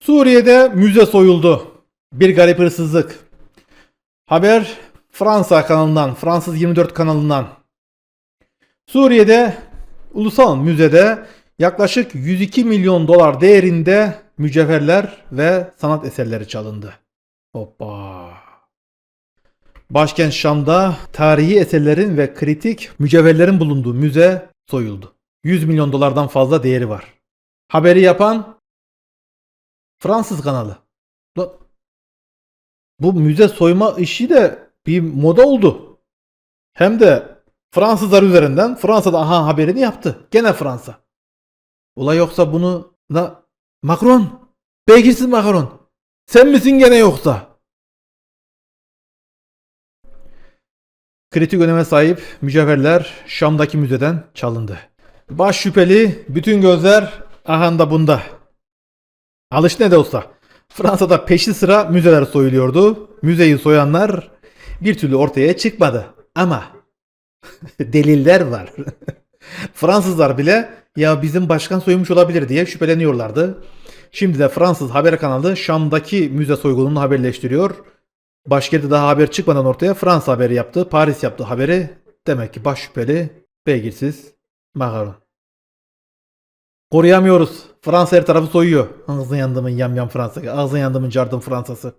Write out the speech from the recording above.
Suriye'de müze soyuldu. Bir garip hırsızlık. Haber Fransa kanalından, Fransız 24 kanalından. Suriye'de ulusal müzede yaklaşık 102 milyon dolar değerinde mücevherler ve sanat eserleri çalındı. Hoppa. Başkent Şam'da tarihi eserlerin ve kritik mücevherlerin bulunduğu müze soyuldu. 100 milyon dolardan fazla değeri var. Haberi yapan Fransız kanalı. Bu müze soyma işi de bir moda oldu. Hem de Fransızlar üzerinden Fransa'da aha haberini yaptı. Gene Fransa. Ula yoksa bunu da Macron. Beygirsiz Macron. Sen misin gene yoksa? Kritik öneme sahip mücevherler Şam'daki müzeden çalındı. Baş şüpheli bütün gözler ahanda bunda. Alış ne de olsa. Fransa'da peşi sıra müzeler soyuluyordu. Müzeyi soyanlar bir türlü ortaya çıkmadı. Ama deliller var. Fransızlar bile ya bizim başkan soymuş olabilir diye şüpheleniyorlardı. Şimdi de Fransız haber kanalı Şam'daki müze soygununu haberleştiriyor. Başkenti daha haber çıkmadan ortaya Fransa haberi yaptı. Paris yaptı haberi. Demek ki baş şüpheli beygirsiz Macron. Koruyamıyoruz. Fransa her tarafı soyuyor. Ağzın yandımın yam yam Fransa. Ağzın yandımın cardım Fransası.